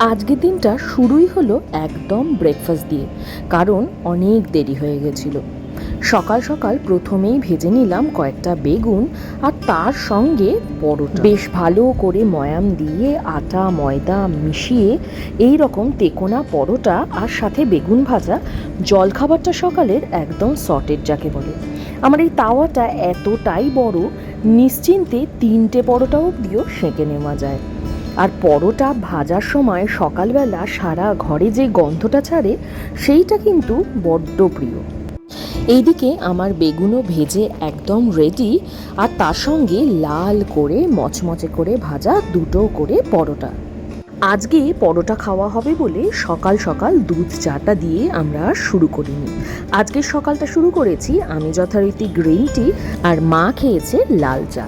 আজকের দিনটা শুরুই হলো একদম ব্রেকফাস্ট দিয়ে, কারণ অনেক দেরি হয়ে গেছিল। সকাল সকাল প্রথমেই ভেজে নিলাম কয়েকটা বেগুন আর তার সঙ্গে পরোটা। বেশ ভালো করে ময়াম দিয়ে আটা, ময়দা মিশিয়ে এই রকম তেকোনা পরোটা আর সাথে বেগুন ভাজা জলখাবারটা সকালের একদম সর্টেড যাকে বলে। আমার এই তাওয়াটা এতটাই বড়, নিশ্চিন্তে তিনটে পরোটা অবধিও সেঁকে নেওয়া যায়। আর পরোটা ভাজার সময় সকালবেলা সারা ঘরে যে গন্ধটা ছাড়ে, সেইটা কিন্তু বড্ড প্রিয়। এইদিকে আমার বেগুনও ভেজে একদম রেডি আর তার সঙ্গে লাল করে, মচমচে করে ভাজা দুটো করে পরোটা। আজকে পরোটা খাওয়া হবে বলে সকাল সকাল দুধ চাটা দিয়ে আমরা শুরু করিনি। আজকের সকালটা শুরু করেছি আমি যথারীতি গ্রিন টি আর মা খেয়েছে লাল চা।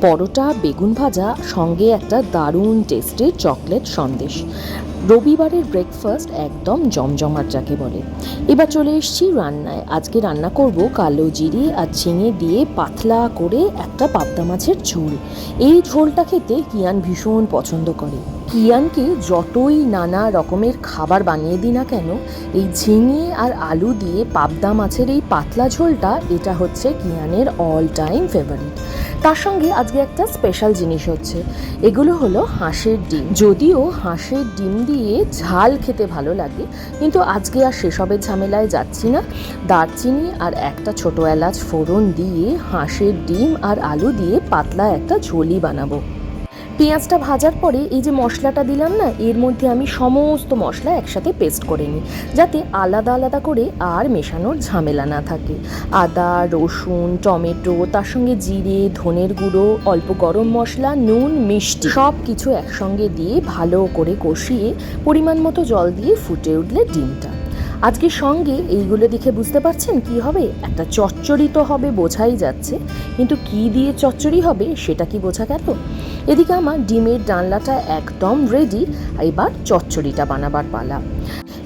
পরোটা, বেগুন ভাজা, সঙ্গে একটা দারুণ টেস্টের চকলেট সন্দেশ। রবিবারের ব্রেকফাস্ট একদম জমজমাট যাকে বলে। এবার চলে এসেছি রান্নায়। আজকে রান্না করব কালো জিরে আর ঝিঙে দিয়ে পাতলা করে একটা পাবদা মাছের ঝোল। এই ঝোলটা খেতে কিয়ান ভীষণ পছন্দ করে। কিয়ানকে যতই নানা রকমের খাবার বানিয়ে দিই না কেন, এই ঝিঙে আর আলু দিয়ে পাবদা মাছের এই পাতলা ঝোলটা, এটা হচ্ছে কিয়ানের অল টাইম ফেভারিট তার সঙ্গে আজকে একটা স্পেশাল জিনিস হচ্ছে। এগুলো হলো হাঁসের ডিম। যদিও হাঁসের ডিম দিয়ে ঝাল খেতে ভালো লাগে, কিন্তু আজকে আর সেসবের ঝামেলায় যাচ্ছি না। দারচিনি আর একটা ছোট এলাচ ফোড়ন দিয়ে হাঁসের ডিম আর আলু দিয়ে পাতলা একটা ঝোলি বানাবো। পেঁয়াজটা ভাজার পরে এই যে মশলাটা দিলাম না, এর মধ্যে আমি সমস্ত মশলা একসাথে পেস্ট করে নিই, যাতে আলাদা আলাদা করে আর মেশানোর ঝামেলা না থাকে। আদা, রসুন, টমেটো, তার সঙ্গে জিরে, ধনের গুঁড়ো, অল্প গরম মশলা, নুন, মিষ্টি সব কিছু একসঙ্গে দিয়ে ভালো করে কষিয়ে পরিমাণ মতো জল দিয়ে ফুটে উঠলে ডিমটা। আজকে সঙ্গে এইগুলো দেখে বুঝতে পারছেন কি হবে? একটা চচ্চড়ি তো হবে, বোঝাই যাচ্ছে। কিন্তু কি দিয়ে চচ্চড়ি হবে, সেটা কি বোঝা গেল? এদিকে আমার ডিমের ডালনাটা একদম রেডি এবার চচ্চড়িটা বানাবার পালা।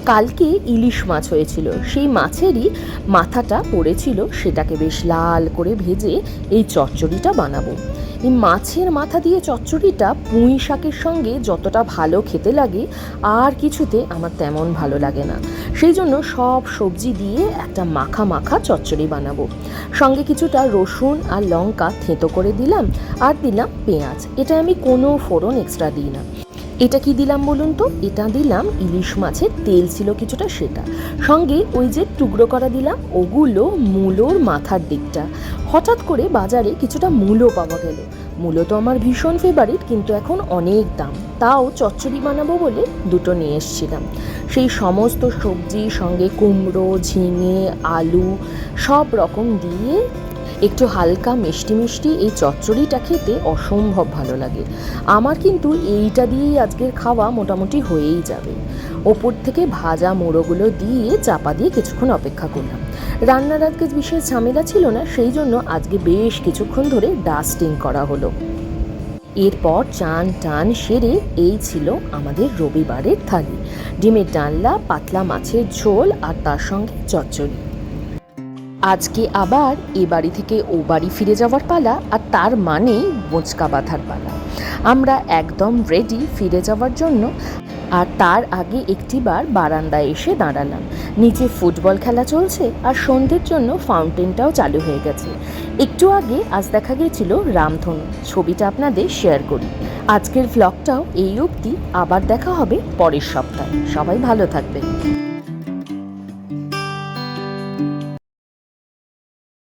কালকে ইলিশ মাছ হয়েছিল, সেই মাছেরই মাথাটা পড়েছিল, সেটাকে বেশ লাল করে ভেজে এই চচ্চড়িটা বানাবো। এই মাছের মাথা দিয়ে চচ্চড়িটা পুঁই শাকের সঙ্গে যতটা ভালো খেতে লাগে, আর কিছুতে আমার তেমন ভালো লাগে না। সেই জন্য সব সবজি দিয়ে একটা মাখা মাখা চচ্চড়ি বানাবো। সঙ্গে কিছুটা রসুন আর লঙ্কা থেঁতো করে দিলাম, আর দিলাম পেঁয়াজ। এটা আমি কোনো ফোড়ন এক্সট্রা দিই না। এটা কি দিলাম বলুন তো? এটা দিলাম ইলিশ মাছের তেল ছিল কিছুটা সেটা। সঙ্গে ওই যে টুকরো করা দিলাম, ওগুলো মূলোর মাথার দিকটা। হঠাৎ করে বাজারে কিছুটা মূলো পাওয়া গেল। মূলো তো আমার ভীষণ ফেভারিট কিন্তু এখন অনেক দাম। তাও চচ্চড়ি বানাবো বলে দুটো নিয়ে এসছিলাম। সেই সমস্ত সবজি সঙ্গে কুমড়ো, ঝিঙে, আলু সব রকম দিয়ে একটু হালকা মিষ্টি মিষ্টি এই চচ্চড়িটা খেতে অসম্ভব ভালো লাগে। আমার কিন্তু এইটা দিয়েই আজকের খাওয়া মোটামুটি হয়েই যাবে। ওপর থেকে ভাজা মোড়োগুলো দিয়ে চাপা দিয়ে কিছুক্ষণ অপেক্ষা করলাম। রান্নার আজকে বিশেষ ঝামেলা ছিল না, সেই জন্য আজকে বেশ কিছুক্ষণ ধরে ডাস্টিং করা হলো। এরপর চান টান সেরে এই ছিল আমাদের রবিবারের থালি। ডিমের ডালনা, পাতলা মাছের ঝোল আর তার সঙ্গে চচ্চড়ি। আজকে আবার এ বাড়ি থেকে ও বাড়ি ফিরে যাওয়ার পালা আর তার মানেই বোঁচকা বাঁধার পালা। আমরা একদম রেডি ফিরে যাওয়ার জন্য আর তার আগে একটিবার বারান্দায় এসে দাঁড়ালাম। নিচে ফুটবল খেলা চলছে আর সন্ধ্যের জন্য ফাউন্টেনটাও চালু হয়ে গেছে। একটু আগে আজ দেখা গিয়েছিল রামধনু। ছবিটা আপনাদের শেয়ার করি। আজকের ভ্লগটাও এই অবধি। আবার দেখা হবে পরের সপ্তাহে। সবাই ভালো থাকবেন।